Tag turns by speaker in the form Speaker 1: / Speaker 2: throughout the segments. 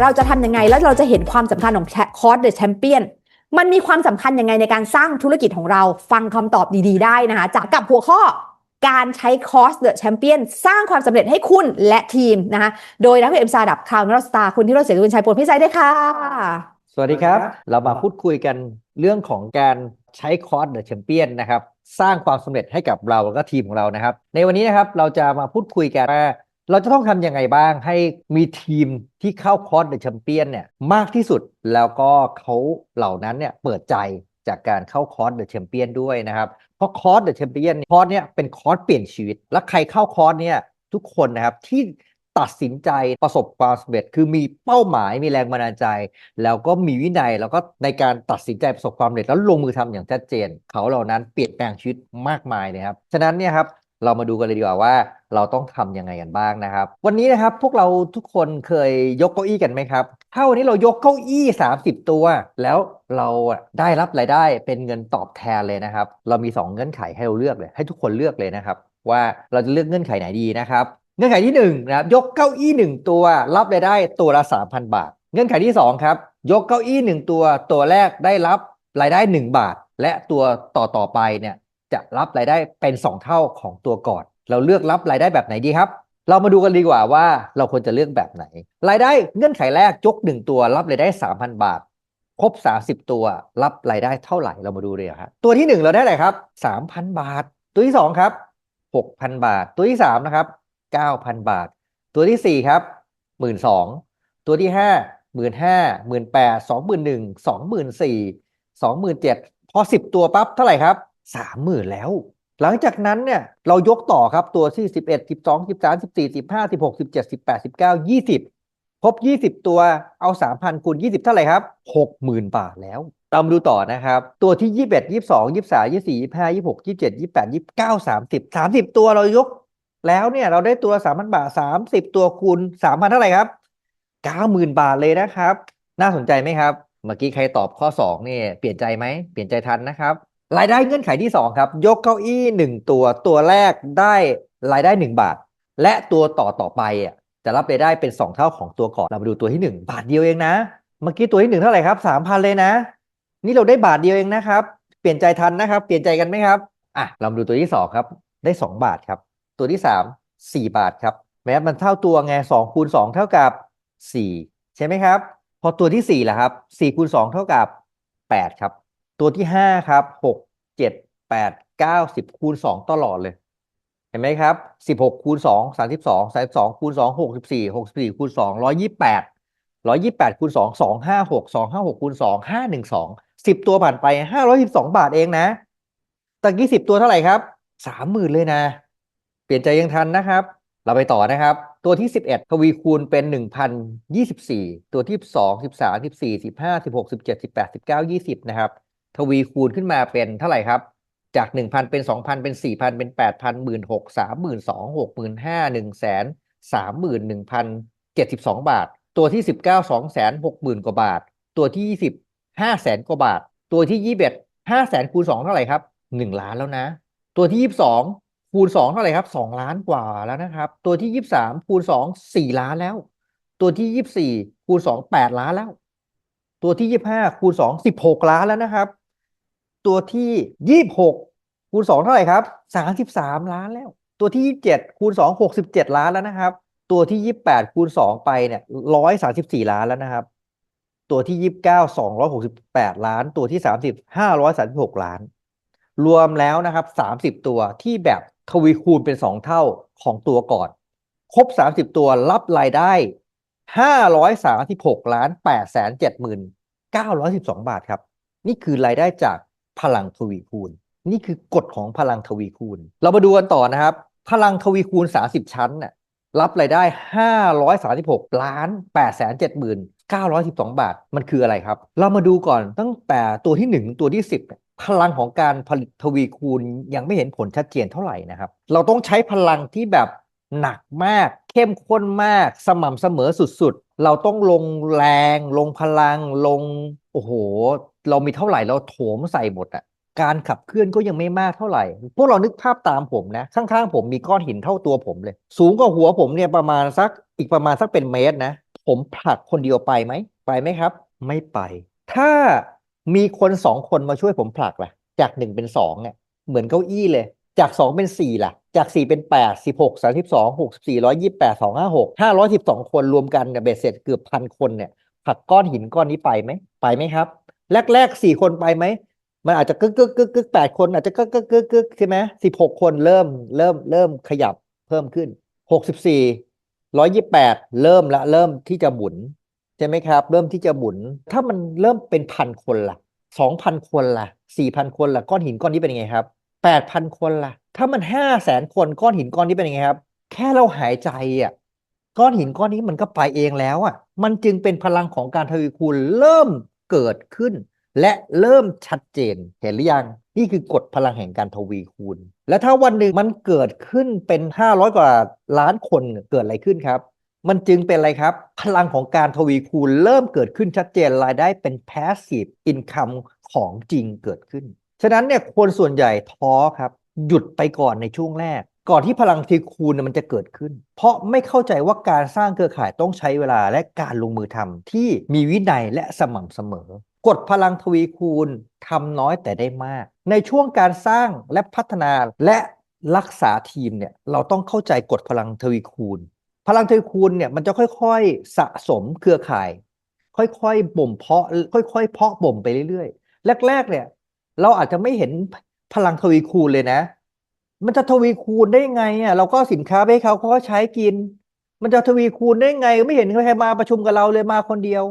Speaker 1: เราจะทำยังไงแล้วเราจะเห็นความสำคัญของคอร์สเดอะแชมเปี้ยนมันมีความสำคัญยังไงในการสร้างธุรกิจของเราฟังคำตอบดีๆ ได้นะคะจากกับหัวข้อการใช้คอร์สเดอะแชมเปี้ยนสร้างความสำเร็จให้คุณและทีมนะคะโดยนักเอ็มซาดับคาวนอสตาคุณที่รถเสียคุณชัยปนพิสัยด้วยค่ะ
Speaker 2: สวัสดีครับ เรามาพูดคุยกันเรื่องของการใช้คอร์สเดอะแชมเปี้ยนนะครับสร้างความสำเร็จให้กับเราแล้วก็ทีมของเรานะครับ ในวันนี้นะครับเราจะมาพูดคุยกันว่า เราจะต้องทำยังไงบ้างให้มีทีมที่เข้าคอร์สเดอะแชมเปี้ยนเนี่ยมากที่สุดแล้วก็เขาเหล่านั้นเนี่ยเปิดใจจากการเข้าคอร์สเดอะแชมเปี้ยนด้วยนะครับ เพราะคอร์สเดอะแชมเปี้ยนคอร์สเนี่ยเป็นคอร์สเปลี่ยนชีวิต และใครเข้าคอร์สเนี่ยทุกคนนะครับที่ตัดสินใจประสบความสำเร็จคือมีเป้าหมายมีแรงบันดาลใจ แล้วก็มีวินัยแล้วก็ในการตัดสินใจประสบความสำเร็จแล้วลงมือทำอย่างชัดเจน เขาเหล่านั้นเปลี่ยนแปลงชีวิตมากมายเลยครับฉะนั้นเนี่ยครับ เรามาดูกันเลยดีกว่าว่า เราต้องทำยังไงกันบ้างนะครับ วันนี้นะครับพวกเราทุกคนเคยยกเก้าอี้กันไหมครับ ถ้าวันนี้เรายกเก้าอี้ 30 ตัว แล้วเราได้รับรายได้เป็นเงินตอบแทนเลยนะครับ เรามี 2 เงื่อนไขให้เราเลือกเลย ให้ทุกคนเลือกเลยนะครับ ว่าเราจะเลือกเงื่อนไขไหนดีนะครับ เงื่อนไขที่1นะครับยกเก้าอี้ 1 ตัว รับรายได้ตัวละ 3,000 บาท เงื่อนไขที่2ครับยกเก้าอี้ 1 ตัว ตัวแรกได้รับรายได้ 1 บาท และตัวต่อต่อไปเนี่ย จะรับรายได้เป็น 2 เท่าของตัวก่อน เราเลือกรับรายได้แบบไหนดีครับ เรามาดูกันดีกว่าว่าเราควรจะเลือกแบบไหน รายได้เงื่อนไขแรกยก1 ตัวรับรายได้ 3,000 บาท ครบ 30 ตัวรับรายได้เท่าไหร่เรามาดูเลยครับตัวที่ 1 เราได้อะไรครับ 3,000 บาท ตัวที่ 2 ครับ 6,000 บาท ตัวที่ 3 นะครับ 9,000 บาท ตัวที่ 4 ครับ 12,000ตัวที่ 5 15,000 1 8 21,000 24,000 27,000พอ 10 ตัวปั๊บเท่าไหร่ครับ สามหมื่นแล้ว หลังจากนั้นเนี่ยเรายกต่อครับตัวที่สิบเอ็ดสิบสองสิบสามสิบสี่สิบห้าสิบหกสิบเจ็ดสิบแปดสิบเก้ายี่สิบครบยี่สิบตัวเอาสามพันคูณยี่สิบเท่าไหร่ครับหกหมื่นบาทแล้วเรามาดูต่อนะครับ ตัวที่ยี่สิบเอ็ดยี่สิบสองยี่สิบสามยี่สิบสี่ยี่สิบห้ายี่สิบหกยี่สิบเจ็ดยี่สิบแปดยี่สิบเก้าสามสิบสามสิบตัวเรายก แล้วเนี่ยเราได้ตัวสามพันบาทสามสิบตัวคูณสามพันเท่าไหร่ครับเก้าหมื่นบาทเลยนะครับ น่าสนใจไหมครับ เมื่อกี้ใครตอบข้อสองนี่เปลี่ยนใจไหมเปลี่ยนใจทันนะครับ รายได้เงื่อนไขที่ 2 ครับ ยกเก้าอี้ 1 ตัวตัวแรกได้รายได้ 1 บาท และตัวต่อต่อไปอะจะรับรายได้เป็น 2 เท่าของตัวก่อนเรามาดูตัวที่ 1 บาทเดียวเองนะ เมื่อกี้ตัวที่1เท่าไหร่ครับ3,000เลยนะ นี่เราได้บาทเดียวเองนะครับ เปลี่ยนใจทันนะครับ เปลี่ยนใจกันไหมครับอะเรามาดูตัวที่ 2 ครับ ได้ 2 บาทครับ ตัวที่ 3 4 บาทครับแม้มันเท่าตัวไง2คูณ2เท่ากับ 4 ใช่ไหมครับ พอตัวที่4ล่ะครับ4คูณ2เท่ากับ 8 ครับ ตัวที่ห้าครับหกเจ็ดแปดเก้าสิบคูณสองตลอดเลย เห็นไหมครับสิบหกคูณสองสามสิบสองสามสิบสองคูณสองหกสิบสี่หกสิบสี่คูณสองร้อยยี่แปดร้อยยี่แปดคูณสองสองห้าหกสองห้าหกคูณสองห้าหนึ่งสองสิบตัวผ่านไปห้าร้อยสิบสองบาทเองนะตะกี้สิบตัวเท่าไหร่ครับสามหมื่นเลยนะ เปลี่ยนใจยังทันนะครับ เราไปต่อนะครับ ตัวที่สิบเอ็ดทวีคูณเป็นหนึ่งพันยี่สิบสี่ตัวที่สองสิบสามสิบสี่สิบห้าสิบหกสิบเจ็ดสิบแปดสิบเก้ายี่สิบนะครับ ทวีคูณขึ้นมาเป็นเท่าไหร่ครับ จาก1,000เป็น2,000เป็น4,000เป็น8,000 16,000 32,000 65,000 1,000 31,072บาท ตัวที่19 260,000กว่าบาท ตัวที่20 500,000กว่าบาท ตัวที่21 500,000คูณ2เท่าไหร่ครับ1ล้านแล้วนะ ตัวที่22คูณ2เท่าไหร่ครับ2ล้านกว่าแล้วนะครับ ตัวที่23คูณ2 4ล้านแล้ว ตัวที่24คูณ2 8ล้านแล้ว ตัวที่25คูณ2 16ล้านแล้วนะครับ ตัวที่ยี่บหกคูณสองเท่าไหร่ครับสามสิบสามล้านแล้ว ตัวที่ยี่บเจ็ดคูณสองหกสิบเจ็ดล้านแล้วนะครับ ตัวที่ยี่บแปดคูณสองไปเนี่ยร้อยสาสิบสี่ล้านแล้วนะครับ ตัวที่ยี่บเก้าสองร้อยหกสิบแปดล้าน ตัวที่สามสิบห้าร้อยสามสิบหกล้าน รวมแล้วนะครับสามสิบตัวที่แบบทวีคูณเป็นสองเท่าของตัวก่อน ครบสามสิบตัวรับรายได้ห้าร้อยสามสิบหกล้านแปดแสนเจ็ดหมื่นเก้าร้อยสิบสองบาทครับ นี่คือรายได้จาก พลังทวีคูณ นี่คือกฎของพลังทวีคูณ เรามาดูกันต่อนะครับ พลังทวีคูณ 30 ชั้นน่ะรับรายได้ 536 ล้าน8 7 9 1 2 บาท มันคืออะไรครับ เรามาดูก่อนตั้งแต่ตัวที่ 1 ตัวที่ 10 พลังของการผลิตทวีคูณยังไม่เห็นผลชัดเจนเท่าไหร่นะครับ เราต้องใช้พลังที่แบบหนักมาก เข้มข้นมาก สม่ำเสมอสุดๆ เราต้องลงแรง ลงพลัง ลงโอ้โห เรามีเท่าไหร่เราโถมใส่หมดอะการขับเคลื่อนก็ยังไม่มากเท่าไหร่ พวกเรานึกภาพตามผมนะ ข้างๆผมมีก้อนหินเท่าตัวผมเลย สูงกว่าหัวผมเนี่ยประมาณสักอีกประมาณสักเป็นเมตรนะ ผมผลักคนเดียวไปไหม ไปไหมครับ ไม่ไป ถ้ามีคนสองคนมาช่วยผมผลักล่ะ จากหนึ่งเป็นสองเนี่ยเหมือนเก้าอี้เลย จากสองเป็นสี่ล่ะ จากสี่เป็นแปดสิบหกสามสิบสองหกสิบสี่ร้อยยี่สิบแปดสองห้าหกห้าร้อยสิบสองคนรวมกันเนี่ยเบ็ดเสร็จเกือบพันคนเนี่ย ผลักก้อนหินก้อนนี้ไปไหมไปไหมครับ แรกๆสี่คนไปไหมมันอาจจะกึกกึกกึกกึกแปดคนอาจจะกึกกึกกึกกึกใช่ไหมสิบหกคนเริ่มเริ่มเริ่มขยับเพิ่มขึ้นหกสิบสี่ร้อยยี่แปดเริ่มละเริ่มที่จะหมุนใช่ไหมครับ เริ่มที่จะหมุน ถ้ามันเริ่มเป็นพันคนล่ะสองพันคนล่ะสี่พันคนล่ะก้อนหินก้อนนี้เป็นยังไงครับแปดพันคนล่ะ ถ้ามันห้าแสนคนก้อนหินก้อนนี้เป็นยังไงครับ แค่เราหายใจอะ ก้อนหินก้อนนี้มันก็ไปเองแล้วอะมันจึงเป็นพลังของการทวีคูณเริ่มเกิดขึ้น และเริ่มชัดเจนเห็นหรือยังนี่คือกฎพลังแห่งการทวีคูณ และถ้าวันหนึ่งมันเกิดขึ้นเป็น 500 กว่าล้านคนเกิดอะไรขึ้นครับมันจึงเป็นอะไรครับ พลังของการทวีคูณเริ่มเกิดขึ้นชัดเจนรายได้เป็น passive income ของจริงเกิดขึ้น ฉะนั้นเนี่ยคนส่วนใหญ่ท้อครับ หยุดไปก่อนในช่วงแรก ก่อนที่พลังทวีคูณมันจะเกิดขึ้น เพราะไม่เข้าใจว่าการสร้างเครือข่ายต้องใช้เวลาและการลงมือทำที่มีวินัยและสม่ำเสมอ กฎพลังทวีคูณทำน้อยแต่ได้มาก ในช่วงการสร้างและพัฒนาและรักษาทีมเนี่ยเราต้องเข้าใจกฎพลังทวีคูณ พลังทวีคูณเนี่ยมันจะค่อยๆสะสมเครือข่าย ค่อยๆบ่มเพาะค่อยๆเพาะบ่มไปเรื่อยๆ แรกๆเนี่ยเราอาจจะไม่เห็นพลังทวีคูณเลยนะ มันจะทวีคูณได้ไงอะเราก็สินค้าไปให้เขาเขาก็ใช้กิน มันจะทวีคูณได้ไง ไม่เห็นใครมาประชุมกับเราเลยมาคนเดียว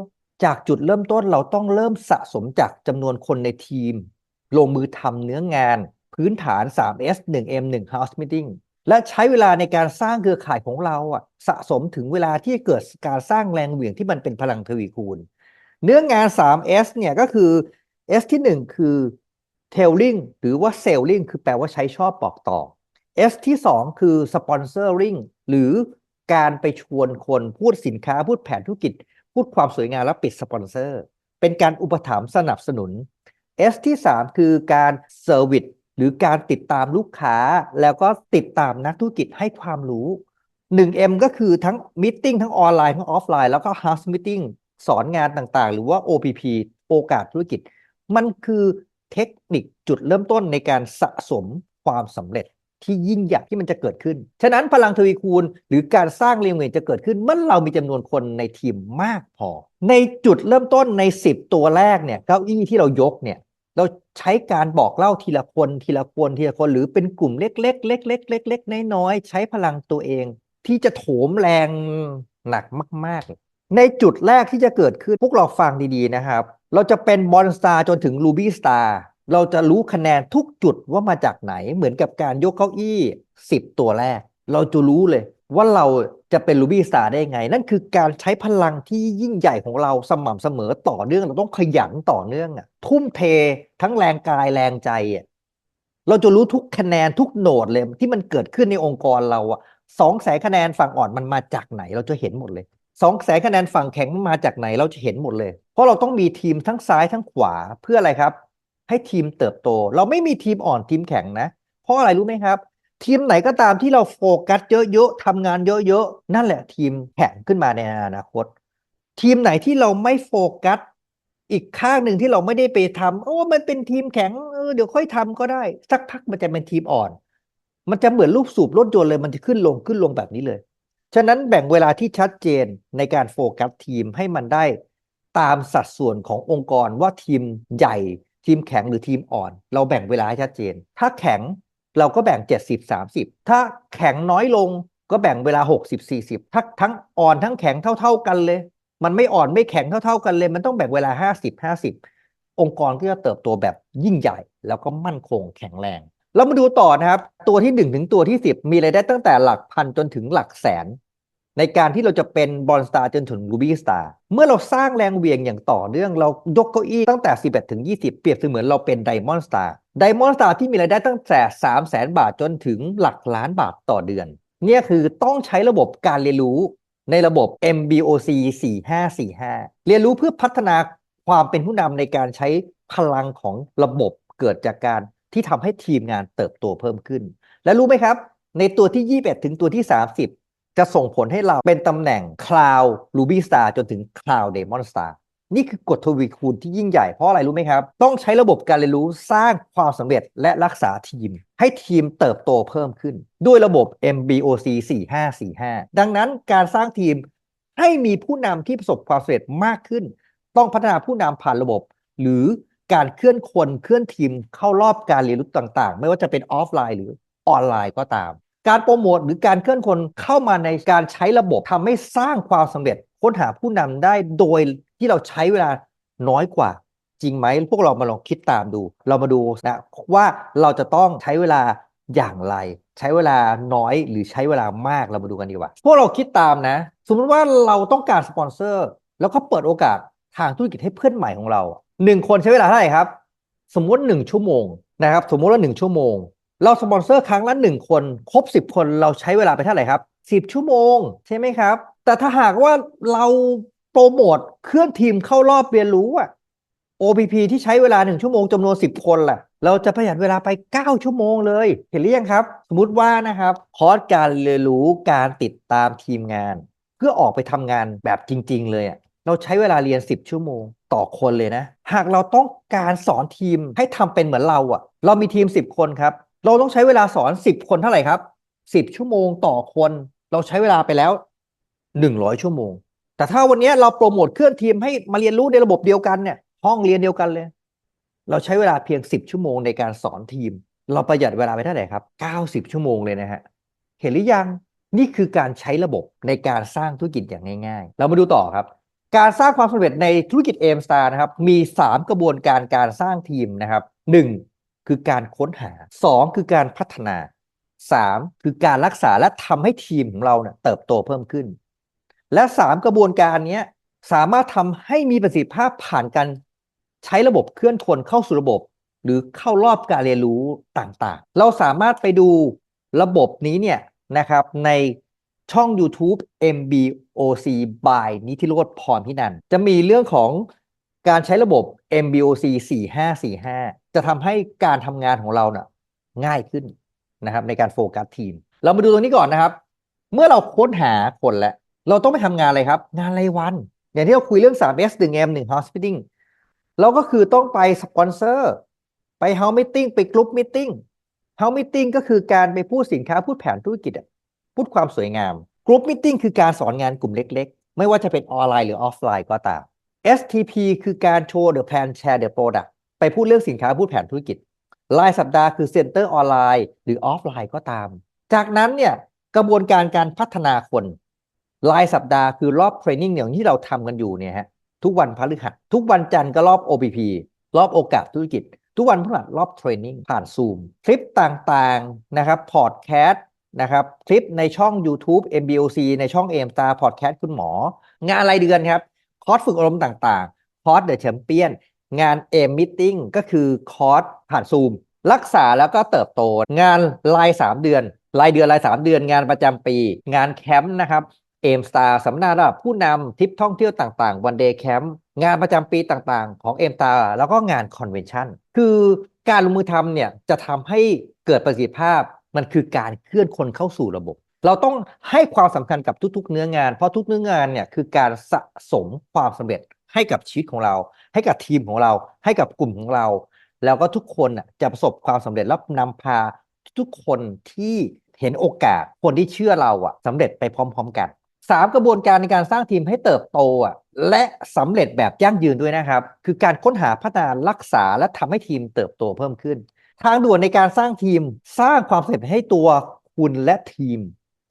Speaker 2: จากจุดเริ่มต้นเราต้องเริ่มสะสมจากจำนวนคนในทีม ลงมือทำเนื้องาน พื้นฐาน 3S 1M 1 House Meeting และใช้เวลาในการสร้างเครือข่ายของเราอะสะสมถึงเวลาที่เกิดการสร้างแรงเหวี่ยงที่มันเป็นพลังทวีคูณ เนื้องาน 3S เนี่ยก็คือ S ที่ 1 คือ tailing หรือว่า selling คือแปลว่าใช้ชอบบอกต่อ S ที่ 2 คือ sponsoring หรือการไปชวนคนพูดสินค้าพูดแผนธุรกิจ พูดความสวยงามแล้วปิดสปอนเซอร์เป็นการอุปถัมภ์สนับสนุน S ที่ 3 คือการเซอร์วิสหรือการติดตามลูกค้า แล้วก็ติดตามนักธุรกิจให้ความรู้ 1M ก็คือทั้งมิ팅ทั้งออนไลน์ทั้งออฟไลน์แล้วก็ House Meeting สอนงานต่างๆ หรือว่า OPP โอกาสธุรกิจ มันคือ เทคนิคจุดเริ่มต้นในการสะสมความสำเร็จที่ยิ่งใหญ่ที่มันจะเกิดขึ้น ฉะนั้นพลังทวีคูณ หรือการสร้างเรียงเวรจะเกิดขึ้นเมื่อเรามีจำนวนคนในทีมมากพอ ในจุดเริ่มต้นใน 10 ตัวแรกเนี่ยเก้าอี้ที่เรายกเนี่ยเราใช้การบอกเล่าทีละคนทีละคนทีละคน หรือเป็นกลุ่มเล็กๆเล็กๆเล็กๆน้อยๆใช้พลังตัวเอง ที่จะโถมแรงหนักมาก ๆ ในจุดแรกที่จะเกิดขึ้นพวกเราฟังดีๆนะครับ เราจะเป็นบอลสตาร์จนถึงรูบี้สตาร์เราจะรู้คะแนนทุกจุดว่ามาจากไหนเหมือนกับการยกเก้าอี้ 10 ตัวแรก เราจะรู้เลยว่าเราจะเป็นรูบี้สตาร์ได้ไง นั่นคือการใช้พลังที่ยิ่งใหญ่ของเราสม่ำเสมอต่อเนื่องเราต้องขยันต่อเนื่องอะทุ่มเททั้งแรงกายแรงใจอะเราจะรู้ทุกคะแนนทุกโหนดเลยที่มันเกิดขึ้นในองค์กรเราอะสองแสนคะแนนฝั่งอ่อนมันมาจากไหน เราจะเห็นหมดเลย สองแสนคะแนนฝั่งแข็งมันมาจากไหนเราจะเห็นหมดเลย เพราะเราต้องมีทีมทั้งซ้ายทั้งขวาเพื่ออะไรครับ ให้ทีมเติบโต เราไม่มีทีมอ่อนทีมแข็งนะ เพราะอะไรรู้ไหมครับ ทีมไหนก็ตามที่เราโฟกัสเยอะๆทำงานเยอะๆนั่นแหละทีมแข็งขึ้นมาในอนาคต ทีมไหนที่เราไม่โฟกัสอีกข้างหนึ่งที่เราไม่ได้ไปทำโอ้มันเป็นทีมแข็งเออเดี๋ยวค่อยทำก็ได้ สักพักมันจะเป็นทีมอ่อน มันจะเหมือนลูกสูบรถยนต์เลยมันจะขึ้นลงขึ้นลงแบบนี้เลย ฉะนั้นแบ่งเวลาที่ชัดเจนในการโฟกัสทีมให้มันได้ตามสัดส่วนขององค์กรว่าทีมใหญ่ ทีมแข็งหรือทีมอ่อน เราแบ่งเวลาให้ชัดเจน ถ้าแข็งเราก็แบ่ง 70 30 ถ้าแข็งน้อยลงก็แบ่งเวลา 60 40 ถ้าทั้งอ่อนทั้งแข็งเท่า ๆกันเลย มันไม่อ่อนไม่แข็งเท่า ๆ กันเลย มันต้องแบ่งเวลา 50 50 องค์กรก็จะเติบโตแบบยิ่งใหญ่ แล้วก็มั่นคงแข็งแรง เรามาดูต่อนะครับ ตัวที่ 1 ถึงตัวที่ 10 มีรายได้ตั้งแต่หลักพันจนถึงหลักแสน ในการที่เราจะเป็นบอลสตาร์จนถึงรูบี้สตาร์เมื่อเราสร้างแรงเวียงอย่างต่อเนื่องเรายกเก้าอี้ตั้งแต่ 11 ถึง 20 เปรียบเสมือนเราเป็นไดมอนด์สตาร์ไดมอนด์สตาร์ที่มีรายได้ตั้งแต่ 3 0 0แสนบาทจนถึงหลักล้านบาทต่อเดือน เนี่ยคือต้องใช้ระบบการเรียนรู้ในระบบ MBOC 4545 เรียนรู้เพื่อพัฒนาความเป็นผู้นำในการใช้พลังของระบบเกิดจากการ ที่ทำให้ทีมงานเติบโตเพิ่มขึ้น และรู้ไหมครับ ในตัวที่ 21 ถึงตัวที่ 30 จะส่งผลให้เราเป็นตำแหน่ง Cloud Ruby Star จนถึง Cloud Demon Star นี่คือกฎทวีคูณที่ยิ่งใหญ่เพราะอะไรรู้ไหมครับ ต้องใช้ระบบการเรียนรู้สร้างความสำเร็จและรักษาทีม ให้ทีมเติบโตเพิ่มขึ้น ด้วยระบบ MBOC 4545 ดังนั้นการสร้างทีมให้มีผู้นำที่ประสบความสำเร็จมากขึ้น ต้องพัฒนาผู้นำผ่านระบบ หรือ การเคลื่อนคนเคลื่อนทีมเข้ารอบการเรียนรู้ต่าง ๆ ไม่ว่าจะเป็นออฟไลน์หรือออนไลน์ก็ตาม การโปรโมทหรือการเคลื่อนคนเข้ามาในการใช้ระบบทำให้สร้างความสำเร็จค้นหาผู้นำได้โดยที่เราใช้เวลาน้อยกว่า จริงไหมพวกเรามาลองคิดตามดู เรามาดูนะว่าเราจะต้องใช้เวลาอย่างไร ใช้เวลาน้อยหรือใช้เวลามากเรามาดูกันดีกว่า พวกเราคิดตามนะ สมมติว่าเราต้องการสปอนเซอร์แล้วก็เปิดโอกาสทางธุรกิจให้เพื่อนใหม่ของเรา หนึ่งคนใช้เวลาเท่าไหร่ครับ สมมติหนึ่งชั่วโมงนะครับ สมมติว่าหนึ่งชั่วโมง เราสปอนเซอร์ครั้งละหนึ่งคนครบสิบคนเราใช้เวลาไปเท่าไหร่ครับสิบชั่วโมงใช่ไหมครับ แต่ถ้าหากว่าเราโปรโมทเคลื่อนทีมเข้ารอบเรียนรู้อะ OPP ที่ใช้เวลาหนึ่งชั่วโมงจำนวนสิบคนล่ะ เราจะประหยัดเวลาไป 9 ชั่วโมงเลย เห็นหรือยังครับ สมมติว่านะครับคอร์สการเรียนรู้การติดตามทีมงาน เพื่อออกไปทำงานแบบจริง ๆ เลยอะ เราใช้เวลาเรียน 10 ชั่วโมง ต่อคนเลยนะ หากเราต้องการสอนทีมให้ทำเป็นเหมือนเราอะเรามีทีม 10 คนครับ เราต้องใช้เวลาสอน 10 คนเท่าไหร่ครับ 10 ชั่วโมงต่อคน เราใช้เวลาไปแล้ว 100 ชั่วโมง แต่ถ้าวันนี้เราโปรโมทเคลื่อนทีมให้มาเรียนรู้ในระบบเดียวกันเนี่ย ห้องเรียนเดียวกันเลย เราใช้เวลาเพียง 10 ชั่วโมงในการสอนทีม เราประหยัดเวลาไปเท่าไหร่ครับ 90 ชั่วโมงเลยนะฮะ เห็นหรือยัง นี่คือการใช้ระบบในการสร้างธุรกิจอย่างง่าย ๆ เรามาดูต่อครับ การสร้างความสำเร็จในธุรกิจเอมสตาร์นะครับ มี 3 กระบวนการการสร้างทีมนะครับ 1. คือการค้นหา 2. คือการพัฒนา 3. คือการรักษาและทำให้ทีมของเราเนี่ยเติบโตเพิ่มขึ้น และ 3 กระบวนการนี้สามารถทำให้มีประสิทธิภาพผ่านการใช้ระบบเคลื่อนคนเข้าสู่ระบบ หรือเข้ารอบการเรียนรู้ต่างๆ เราสามารถไปดูระบบนี้เนี่ยนะครับใน ช่อง YouTube MBOC by นิธิโรธพรพินัน จะมีเรื่องของการใช้ระบบ MBOC 4545 จะทำให้การทำงานของเราเน่ะง่ายขึ้นนะครับในการโฟกัสทีม เรามาดูตรงนี้ก่อนนะครับ เมื่อเราค้นหาคนแล้ว เราต้องไปทำงานอะไรครับ งานรายวัน อย่างที่เราคุยเรื่อง 3S 1M 1 House Meeting เราก็คือต้องไปสปอนเซอร์ ไป House Meeting ไปกลุ่มมิ e เ House Meeting ก็คือการไปพูดสินค้าพูดแผนธุรกิจอะ พูดความสวยงามกลุ่มมิ e คือการสอนงานกลุ่มเล็ก ๆ ไม่ว่าจะเป็นออนไลน์หรือออฟไลน์ก็ตาม STP คือการโชว์ the plan share the product ไปพูดเรื่องสินค้าพูดแผนธุรกิจรายสัปดาห์คือเซ็นเตอร์ออนไลน์หรือออฟไลน์ก็ตาม จากนั้นเนี่ยกระบวนการการพัฒนาคนรายสัปดาห์คือรอบเทรนนิ่งอย่างที่เราทำกันอยู่เนี่ยฮะทุกวันพฤหัสทุกวันจันทร์ก็รอบ OPP รอบโอกาสธุรกิจ ทุกวันพฤหัสรอบเทรนนิ่งผ่านซูมคลิปต่างๆนะครับพอดแคสต์ นะครับ คลิปในช่อง YouTube MBOC ในช่อง AM Star Podcast คุณหมอ งานรายเดือนครับ คอร์สฝึกอารมณ์ต่างๆ คอร์สเดอะแชมเปี้ยนงานเอมมิทติ้งก็คือคอร์สผ่านซูม รักษาแล้วก็เติบโต งานราย 3 เดือน รายเดือนราย 3 เดือนงานประจำปี งานแคมป์นะครับเอมสตาร์สัมมนาระดับผู้นำทริปท่องเที่ยวต่างๆวันเดย์แคมป์งานประจำปีต่างๆ ของเอมสตาร์แล้วก็งานคอนเวนชั่นคือการลงมือทำเนี่ยจะทำให้เกิดประสิทธิภาพ มันคือการเคลื่อนคนเข้าสู่ระบบ เราต้องให้ความสำคัญกับทุก ๆ เนื้องาน เพราะทุกเนื้องานเนี่ยคือการสะสมความสำเร็จให้กับชีวิตของเรา ให้กับทีมของเรา ให้กับกลุ่มของเรา แล้วก็ทุกคนน่ะจะประสบความสำเร็จและนำพาทุกคนที่เห็นโอกาสคนที่เชื่อเราอะสำเร็จไปพร้อม ๆ กันสามกระบวนการในการสร้างทีมให้เติบโตอะและสำเร็จแบบยั่งยืนด้วยนะครับ คือการค้นหาพัฒนารักษาและทำให้ทีมเติบโตเพิ่มขึ้น ทางด่วนในการสร้างทีมสร้างความสำเร็จให้ตัวคุณและทีม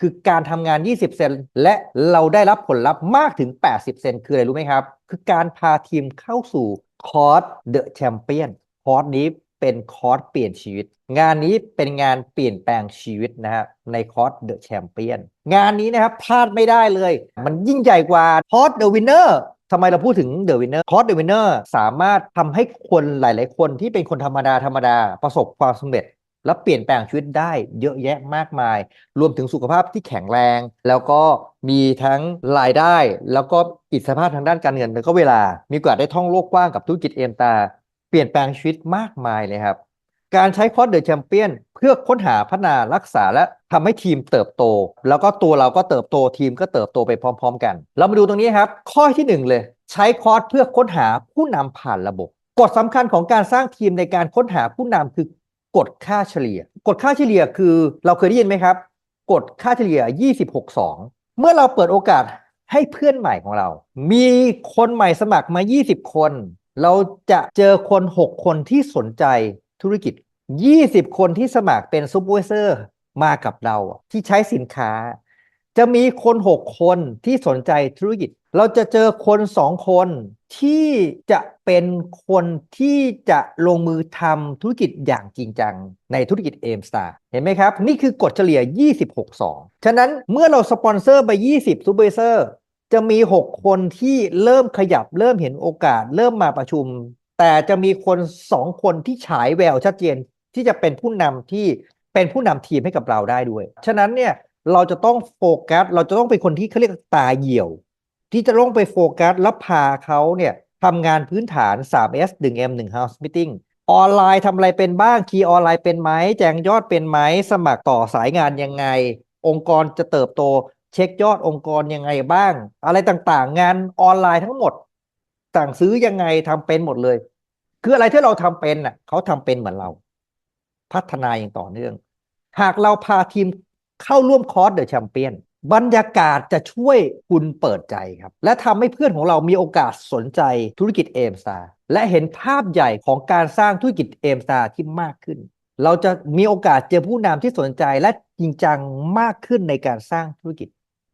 Speaker 2: คือการทำงาน 20 เซนและเราได้รับผลลัพธ์มากถึง 80 เซนคืออะไรรู้ไหมครับ คือการพาทีมเข้าสู่คอร์สเดอะแชมเปี้ยนคอร์สนี้เป็นคอร์สเปลี่ยนชีวิต งานนี้เป็นงานเปลี่ยนแปลงชีวิตนะครับในคอร์สเดอะแชมเปี้ยนงานนี้นะครับพลาดไม่ได้เลย มันยิ่งใหญ่กว่าคอร์สเดอะวินเนอร์ ทำไมเราพูดถึงเดอะวินเนอร์คอร์สเดอะวินเนอร์สามารถทำให้คนหลาย ๆ คนที่เป็นคนธรรมดาธรรมดาประสบความสำเร็จ และเปลี่ยนแปลงชีวิตได้เยอะแยะมากมาย รวมถึงสุขภาพที่แข็งแรง แล้วก็มีทั้งรายได้ แล้วก็อิสรภาพทางด้านการเงินแล้วก็เวลา มีโอกาสได้ท่องโลกกว้างกับธุรกิจเอ็มตา เปลี่ยนแปลงชีวิตมากมายเลยครับ การใช้คอร์สเดอะแชมเปี้ยนเพื่อค้นหาพัฒนารักษาและทำให้ทีมเติบโต แล้วก็ตัวเราก็เติบโตทีมก็เติบโตไปพร้อม ๆ กัน เรามาดูตรงนี้ครับ ข้อที่หนึ่งเลย ใช้คอร์สเพื่อค้นหาผู้นำผ่านระบบ กฎสำคัญของการสร้างทีมในการค้นหาผู้นำคือกฎค่าเฉลี่ย กฎค่าเฉลี่ยคือเราเคยได้ยินไหมครับ กฎค่าเฉลี่ย 26 2 เมื่อเราเปิดโอกาสให้เพื่อนใหม่ของเรา มีคนใหม่สมัครมา 20 คน เราจะเจอคน 6 คนที่สนใจ ธุรกิจ 20 คนที่สมัครเป็นซูเปอร์วิเซอร์มากับเราที่ใช้สินค้า จะมีคน 6 คนที่สนใจธุรกิจ เราจะเจอคน 2 คนที่จะเป็นคนที่จะลงมือทำธุรกิจอย่างจริงจัง ในธุรกิจ a m s t a r เห็นไหมครับ นี่คือกฎเฉลี่ย 26-2 ฉะนั้นเมื่อเราสปอนเซอร์ไป 20ซูเปอร์เซอร์จะมี 6 คนที่เริ่มขยับเริ่มเห็นโอกาส เริ่มมาประชุม แต่จะมีคน2คนที่ฉายแววชัดเจนที่จะเป็นผู้นำที่เป็นผู้นำทีมให้กับเราได้ด้วย ฉะนั้นเนี่ยเราจะต้องโฟกัส เราจะต้องเป็นคนที่เขาเรียกตาเหี่ยว ที่จะต้องไปโฟกัสแล้วพาเขาเนี่ยทำงานพื้นฐาน 3S 1M 1 House Meeting ออนไลน์ทำอะไรเป็นบ้าง คีย์ออนไลน์เป็นไหม แจงยอดเป็นไหม สมัครต่อสายงานยังไง องค์กรจะเติบโต เช็คยอดองค์กรยังไงบ้าง อะไรต่างๆ งานออนไลน์ทั้งหมด สั่งซื้อยังไงทำเป็นหมดเลย คืออะไรที่เราทำเป็นน่ะเขาทำเป็นเหมือนเรา พัฒนาอย่างต่อเนื่อง หากเราพาทีมเข้าร่วมคอร์สเดอะแชมเปี้ยนบรรยากาศจะช่วยคุณเปิดใจครับ และทำให้เพื่อนของเรามีโอกาสสนใจธุรกิจเอมสตาและเห็นภาพใหญ่ของการสร้างธุรกิจเอมสตาที่มากขึ้น เราจะมีโอกาสเจอผู้นำที่สนใจและจริงจังมากขึ้นในการสร้างธุรกิจ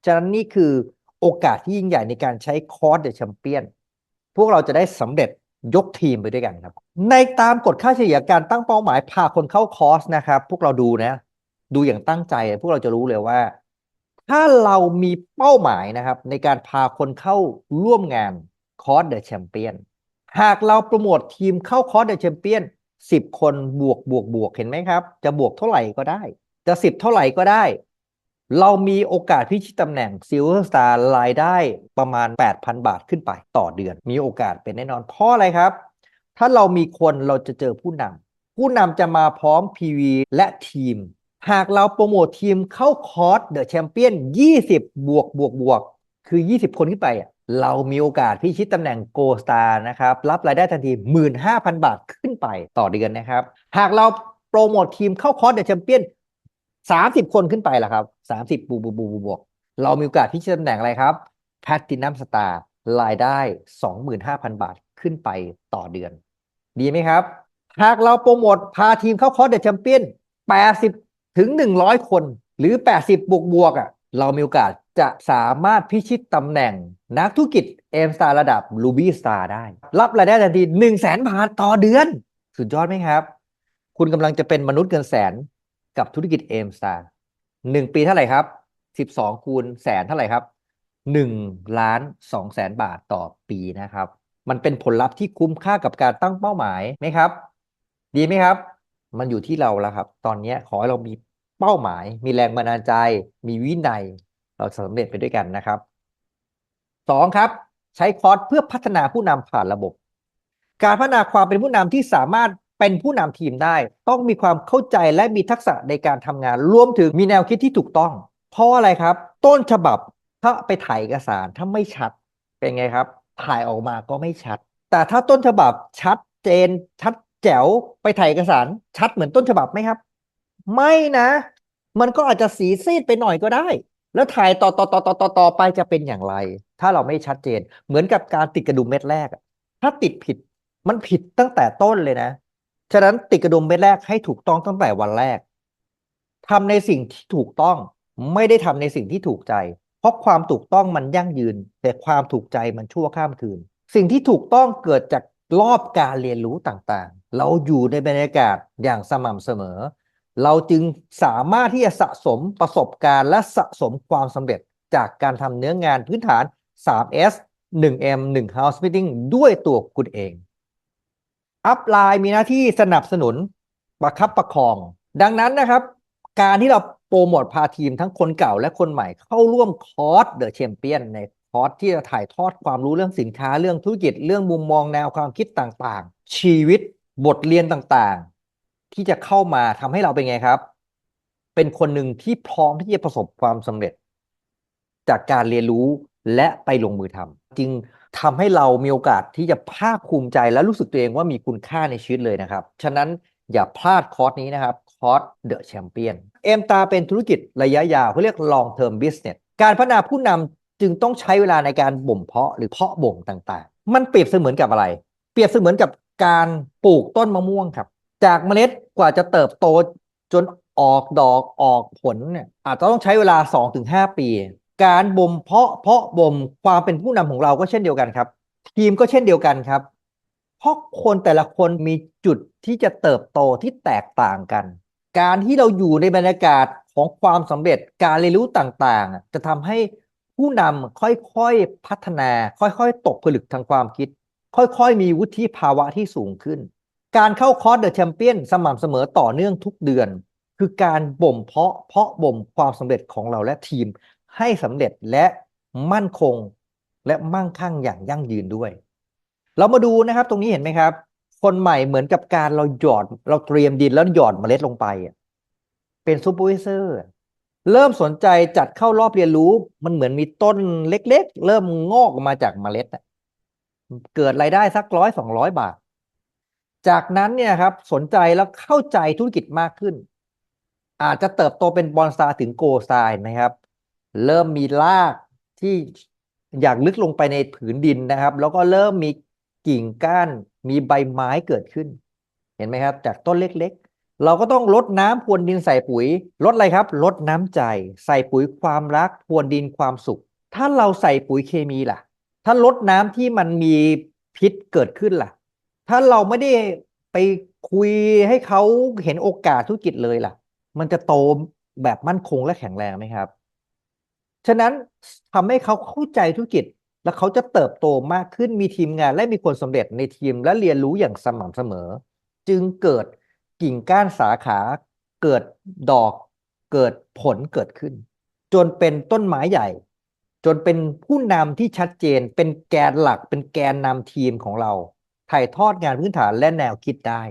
Speaker 2: ฉะนั้นนี่คือโอกาสที่ยิ่งใหญ่ในการใช้คอร์สเดอะแชมเปี้ยน พวกเราจะได้สำเร็จยกทีมไปด้วยกันครับ ในตามกฎค่าเฉลี่ยการตั้งเป้าหมายพาคนเข้าคอร์สนะครับ พวกเราดูนะ ดูอย่างตั้งใจ พวกเราจะรู้เลยว่า ถ้าเรามีเป้าหมายนะครับ ในการพาคนเข้าร่วมงานคอร์สเดอะแชมเปี้ยนหากเราโปรโมททีมเข้าคอร์สเดอะแชมเปี้ยนสิบคนบวกบวกบวกเห็นไหมครับ จะบวกเท่าไหร่ก็ได้ จะสิบเท่าไหร่ก็ได้ เรามีโอกาสพิชิตตำแหน่งซิลเวอร์สตาร์รายได้ประมาณ 8,000 บาทขึ้นไปต่อเดือน มีโอกาสเป็นแน่นอน เพราะอะไรครับ ถ้าเรามีคนเราจะเจอผู้นำผู้นำจะมาพร้อม PV และทีม หากเราโปรโมททีมเข้าคอร์สเดอะแชมเปี้ยน20 บวกบวกบวกคือ 20 คนขึ้นไปเรามีโอกาสพิชิตตำแหน่งโกลสตาร์นะครับ รับรายได้ทันที 15,000 บาทขึ้นไปต่อเดือนนะครับ หากเราโปรโมททีมเข้าคอร์สเดอะแชมเปี้ยน 30คนขึ้นไปล่ะครับ30บวกบวกบวกบวกเรามีโอกาสพิชิตตำแหน่งอะไรครับแพทตินัมสตาร์รายได้25,000บาทขึ้นไปต่อเดือน ดีไหมครับ หากเราโปรโมทพาทีมเข้าคอร์สเดอะแชมเปี้ยน80ถึง100คน หรือ80บบวกบวกอะเรามีโอกาสจะสามารถพิชิตตำแหน่งนักธุรกิจเอมสตาร์ระดับ Ruby Star ได้ รับรายได้ทันที1 0 0 0 0แสนบาทต่อเดือน สุดยอดไหมครับ คุณกำลังจะเป็นมนุษย์เงินแสน กับธุรกิจเอมสตาร์หนึ่งปีเท่าไหร่ครับ12คูณแสนเท่าไหร่ครับ1ล้าน2แสนบาทต่อปีนะครับ มันเป็นผลลัพธ์ที่คุ้มค่ากับการตั้งเป้าหมายไหมครับ ดีไหมครับ มันอยู่ที่เราแล้วครับ ตอนนี้ขอให้เรามีเป้าหมาย มีแรงบันดาลใจ มีวินัย เราสำเร็จไปด้วยกันนะครับสองครับ ใช้คอร์สเพื่อพัฒนาผู้นำผ่านระบบ การพัฒนาความเป็นผู้นำที่สามารถ เป็นผู้นำทีมได้ ต้องมีความเข้าใจและมีทักษะในการทำงาน รวมถึงมีแนวคิดที่ถูกต้อง เพราะอะไรครับ ต้นฉบับถ้าไปถ่ายเอกสารถ้าไม่ชัดเป็นไงครับ ถ่ายออกมาก็ไม่ชัด แต่ถ้าต้นฉบับชัดเจน ชัดแจ๋วไปถ่ายเอกสาร ชัดเหมือนต้นฉบับไหมครับ ไม่นะ มันก็อาจจะสีซีดไปหน่อยก็ได้ แล้วถ่ายต่อต่อต่อต่อต่อต่อไปจะเป็นอย่างไร ถ้าเราไม่ชัดเจน เหมือนกับการติดกระดุมเม็ดแรกถ้าติดผิดมันผิดตั้งแต่ต้นเลยนะ ฉะนั้นติดกระดุมเม็ดแรกให้ถูกต้องตั้งแต่วันแรกทำในสิ่งที่ถูกต้องไม่ได้ทำในสิ่งที่ถูกใจ เพราะความถูกต้องมันยั่งยืน แต่ความถูกใจมันชั่วข้ามคืน สิ่งที่ถูกต้องเกิดจากรอบการเรียนรู้ต่างๆ เราอยู่ในบรรยากาศอย่างสม่ำเสมอ เราจึงสามารถที่จะสะสมประสบการณ์และสะสมความสำเร็จจากการทำเนื้องานพื้นฐาน 3S 1M 1 House Meeting ด้วยตัวคุณเอง อัพไลน์มีหน้าที่สนับสนุนประคับประคอง ดังนั้นนะครับ การที่เราโปรโมทพาทีมทั้งคนเก่าและคนใหม่เข้าร่วมคอร์สเดอะแชมเปี้ยนในคอร์สที่จะถ่ายทอดความรู้เรื่องสินค้าเรื่องธุรกิจเรื่องมุมมองแนวความคิดต่างๆ ชีวิตบทเรียนต่างๆ ที่จะเข้ามาทำให้เราเป็นไงครับ เป็นคนหนึ่งที่พร้อมที่จะประสบความสำเร็จ จากการเรียนรู้และไปลงมือทำจึง ทำให้เรามีโอกาสที่จะภาคภูมิใจและรู้สึกตัวเองว่ามีคุณค่าในชีวิตเลยนะครับ ฉะนั้นอย่าพลาดคอร์สนี้นะครับ คอร์ส The Champion เอ็มตาเป็นธุรกิจระยะยาวเขาเรียก long term business การพัฒนาผู้นำจึงต้องใช้เวลาในการบ่มเพาะหรือเพาะบ่มต่างๆ มันเปรียบเสมือนกับอะไร เปรียบเสมือนกับการปลูกต้นมะม่วงครับ จากเมล็ดกว่าจะเติบโตจนออกดอกออกผลเนี่ยอาจจะต้องใช้เวลา 2-5 ปี การบ่มเพาะเพาะบ่มความเป็นผู้นำของเราก็เช่นเดียวกันครับ ทีมก็เช่นเดียวกันครับ เพราะคนแต่ละคนมีจุดที่จะเติบโตที่แตกต่างกัน การที่เราอยู่ในบรรยากาศของความสำเร็จการเรียนรู้ต่างๆ จะทำให้ผู้นำค่อยๆพัฒนา ค่อยๆ ตกผลึกทางความคิด ค่อยๆ มีวุฒิภาวะที่สูงขึ้น การเข้าคอร์สเดอะแชมเปี้ยนสม่ำเสมอต่อเนื่องทุกเดือน คือการบ่มเพาะเพาะบ่มความสำเร็จของเราและทีม ให้สำเร็จและมั่นคงและมั่งคั่งอย่างยั่งยืนด้วย เรามาดูนะครับตรงนี้เห็นไหมครับ คนใหม่เหมือนกับการเราหยอดเราเตรียมดินแล้วหยอดเมล็ดลงไป เป็นซูเปอร์วิเซอร์เริ่มสนใจจัดเข้ารอบเรียนรู้ มันเหมือนมีต้นเล็ก ๆ เริ่มงอกมาจากเมล็ดเกิดรายได้สักร้อยสองร้อยบาท จากนั้นเนี่ยครับสนใจแล้วเข้าใจธุรกิจมากขึ้น อาจจะเติบโตเป็นบอนซาถึงโกสไซน์นะครับ เริ่มมีรากที่อยากลึกลงไปในผืนดินนะครับ แล้วก็เริ่มมีกิ่งก้านมีใบไม้เกิดขึ้น เห็นไหมครับ จากต้นเล็กๆ เราก็ต้องลดน้ำพรวนดินใส่ปุ๋ย ลดอะไรครับ ลดน้ำใจ ใส่ปุ๋ยความรักพรวนดินความสุข ถ้าเราใส่ปุ๋ยเคมีล่ะ ถ้าลดน้ำที่มันมีพิษเกิดขึ้นล่ะ ถ้าเราไม่ได้ไปคุยให้เขาเห็นโอกาสธุรกิจเลยล่ะ มันจะโตแบบมั่นคงและแข็งแรงไหมครับ ฉะนั้นทำให้เขาเข้าใจธุรกิจ แล้วเขาจะเติบโตมากขึ้นมีทีมงานและมีคนสำเร็จในทีมและเรียนรู้อย่างสม่ำเสมอ จึงเกิดกิ่งก้านสาขา เกิดดอก เกิดผลเกิดขึ้น จนเป็นต้นไม้ใหญ่ จนเป็นผู้นำที่ชัดเจน เป็นแกนหลัก เป็นแกนนำทีมของเรา ถ่ายทอดงานพื้นฐานและแนวคิดได้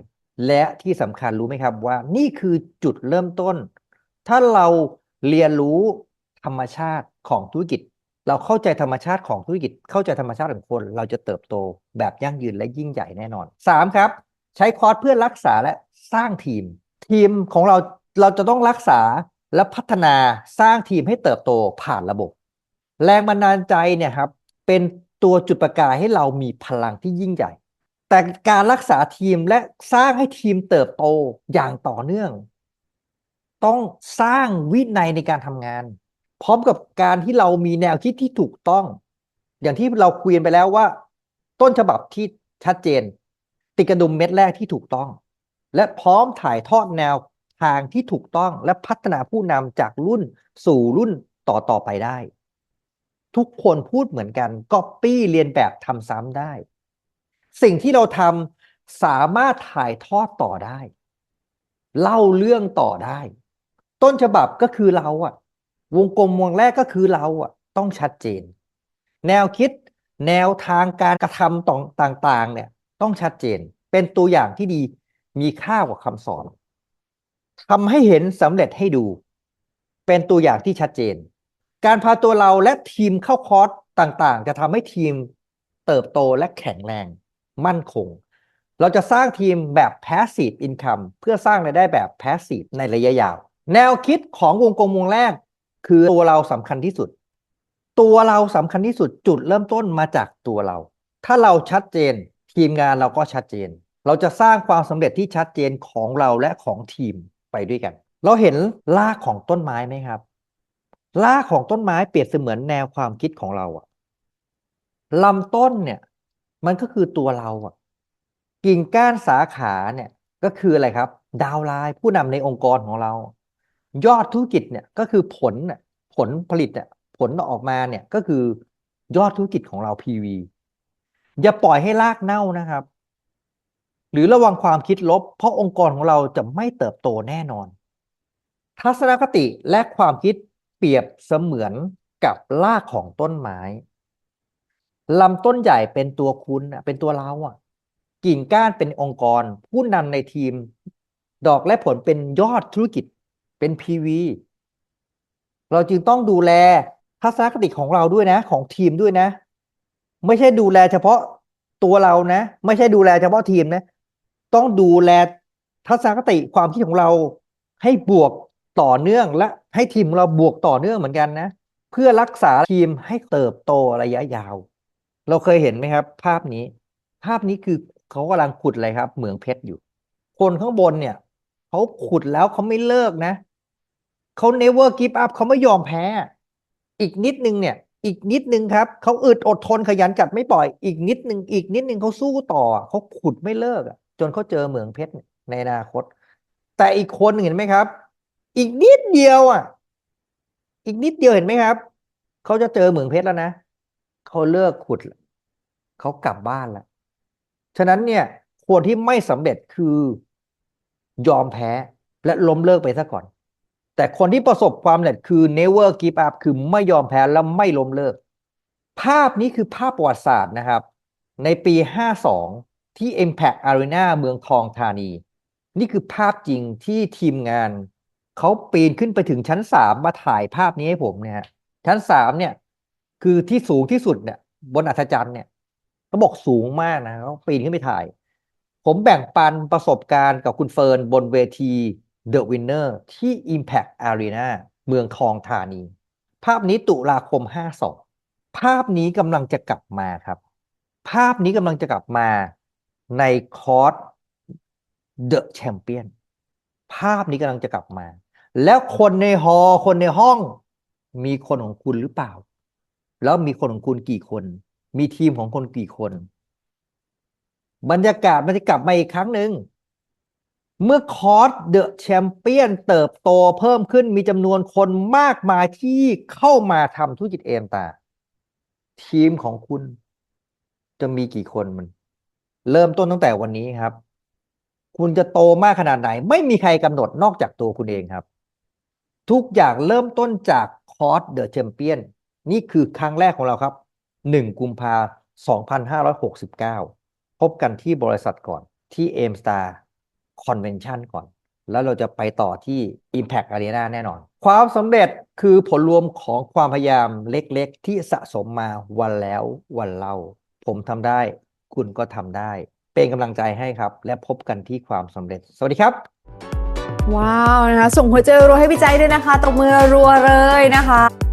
Speaker 2: และที่สำคัญรู้ไหมครับว่า นี่คือจุดเริ่มต้น ถ้าเราเรียนรู้ ธรรมชาติของธุรกิจ เราเข้าใจธรรมชาติของธุรกิจ เข้าใจธรรมชาติของคน เราจะเติบโตแบบยั่งยืนและยิ่งใหญ่แน่นอน 3. ครับ ใช้คอร์สเพื่อรักษาและสร้างทีม ทีมของเราเราจะต้องรักษาและพัฒนาสร้างทีมให้เติบโตผ่านระบบ แรงบันดาลใจเนี่ยครับเป็นตัวจุดประกายให้เรามีพลังที่ยิ่งใหญ่ แต่การรักษาทีมและสร้างให้ทีมเติบโตอย่างต่อเนื่อง ต้องสร้างวินัยในการทำงาน พร้อมกับการที่เรามีแนวคิดที่ถูกต้อง อย่างที่เราคุยไปแล้วว่า ต้นฉบับที่ชัดเจน ติดกระดุมเม็ดแรกที่ถูกต้อง และพร้อมถ่ายทอดแนวทางที่ถูกต้องและพัฒนาผู้นำจากรุ่นสู่รุ่นต่อต่อไปได้ ทุกคนพูดเหมือนกันก๊อปปี้เรียนแบบทำซ้ำได้ สิ่งที่เราทำสามารถถ่ายทอดต่อได้ เล่าเรื่องต่อได้ ต้นฉบับก็คือเราอะ วงกลมวงแรกก็คือเราอะต้องชัดเจน แนวคิดแนวทางการกระทำต่างๆ เนี่ยต้องชัดเจน เป็นตัวอย่างที่ดีมีค่ากว่าคำสอนทำให้เห็นสำเร็จให้ดู เป็นตัวอย่างที่ชัดเจน การพาตัวเราและทีมเข้าคอร์สต่างๆ จะทำให้ทีมเติบโตและแข็งแรง มั่นคง เราจะสร้างทีมแบบ passive income เพื่อสร้างรายได้แบบ passive ในระยะยาว แนวคิดของวงกลมวงแรก คือตัวเราสำคัญที่สุด ตัวเราสำคัญที่สุดจุดเริ่มต้นมาจากตัวเรา ถ้าเราชัดเจน ทีมงานเราก็ชัดเจน เราจะสร้างความสำเร็จที่ชัดเจนของเราและของทีมไปด้วยกัน เราเห็นรากของต้นไม้ไหมครับรากของต้นไม้เปรียบเสมือนแนวความคิดของเราอะลำต้นเนี่ย มันก็คือตัวเราอะกิ่งก้านสาขาเนี่ยก็คืออะไรครับ ดาวไลน์ผู้นำในองค์กรของเรา ยอดธุรกิจเนี่ยก็คือผลน่ะผลผลิตเนี่ยผลออกมาเนี่ยก็คือยอดธุรกิจของเรา PV อย่าปล่อยให้รากเน่านะครับ หรือระวังความคิดลบ เพราะองค์กรของเราจะไม่เติบโตแน่นอน ทัศนคติและความคิดเปรียบเสมือนกับรากของต้นไม้ลำต้นใหญ่เป็นตัวคุณเป็นตัวเราอะ กิ่งก้านเป็นองค์กร ผู้นำในทีม ดอกและผลเป็นยอดธุรกิจ เป็น PV เราจึงต้องดูแลทัศนคติของเราด้วยนะ ของทีมด้วยนะ ไม่ใช่ดูแลเฉพาะตัวเรานะ ไม่ใช่ดูแลเฉพาะทีมนะ ต้องดูแลทัศนคติความคิดของเราให้บวกต่อเนื่องและให้ทีมเราบวกต่อเนื่องเหมือนกันนะ เพื่อรักษาทีมให้เติบโตระยะยาว เราเคยเห็นไหมครับ ภาพนี้ ภาพนี้คือเขากำลังขุดอะไรครับ เหมืองเพชรอยู่ คนข้างบนเนี่ยเขาขุดแล้วเขาไม่เลิกนะ เขา never give up เขาไม่ยอมแพ้ อีกนิดนึงเนี่ย อีกนิดนึงครับเขาอึดอดทนขยันกัดไม่ปล่อย อีกนิดนึงอีกนิดนึงเขาสู้ต่อเขาขุดไม่เลิกจนเขาเจอเหมืองเพชรในอนาคต แต่อีกคนเห็นไหมครับ อีกนิดเดียวอะ อีกนิดเดียวเห็นไหมครับเขาจะเจอเหมืองเพชรแล้วนะเขาเลิกขุดเขากลับบ้านแล้วฉะนั้นเนี่ยคนที่ไม่สำเร็จคือยอมแพ้และล้มเลิกไปซะก่อน แต่คนที่ประสบความสำเร็จคือ never give up คือไม่ยอมแพ้และไม่ล้มเลิก ภาพนี้คือภาพประวัติศาสตร์นะครับ ในปี 52 ที่ Impact Arena เมืองทองธานี นี่คือภาพจริงที่ทีมงาน เขาปีนขึ้นไปถึงชั้น 3 มาถ่ายภาพนี้ให้ผมเนี่ยฮะชั้น 3 เนี่ย คือที่สูงที่สุดเนี่ย บนอัศจรรย์เนี่ยเขาบอกสูงมากนะเขาปีนขึ้นไปถ่าย ผมแบ่งปันประสบการณ์กับคุณเฟิร์นบนเวที The Winner ที่ Impact Arena เมืองทองธานี ภาพนี้ตุลาคม 52 ภาพนี้กำลังจะกลับมาครับ ภาพนี้กำลังจะกลับมาในคอร์ส The Champion ภาพนี้กำลังจะกลับมา แล้วคนในฮอคนในห้อง มีคนของคุณหรือเปล่า แล้วมีคนของคุณกี่คน มีทีมของคนกี่คน บรรยากาศมันจะกลับมาอีกครั้งหนึ่ง เมื่อคอร์สเดอะแชมเปี้ยนเติบโตเพิ่มขึ้นมีจำนวนคนมากมายที่เข้ามาทำธุรกิจเอมตาทีมของคุณจะมีกี่คนมัน เริ่มต้นตั้งแต่วันนี้ครับ คุณจะโตมากขนาดไหน ไม่มีใครกำหนดนอกจากตัวคุณเองครับ ทุกอย่างเริ่มต้นจากคอร์สเดอะแชมเปี้ยนนี่คือครั้งแรกของเราครับ 1 กุมภา2569 พบกันที่บริษัทก่อนที่เอมสตา a m Star Convention ก่อน แล้วเราจะไปต่อที่ Impact Arena แน่นอน ความสำเร็จคือผลรวมของความพยายามเล็กๆ ที่สะสมมาวันแล้ววันเล่า ผมทำได้ คุณก็ทำได้ เป็นกำลังใจให้ครับ และพบกันที่ความสำเร็จ สวัสดีครับ
Speaker 1: ว้าวนะคะส่งหัวใจรัวให้พี่ใจด้วยนะคะตบมือรัวเลยนะคะ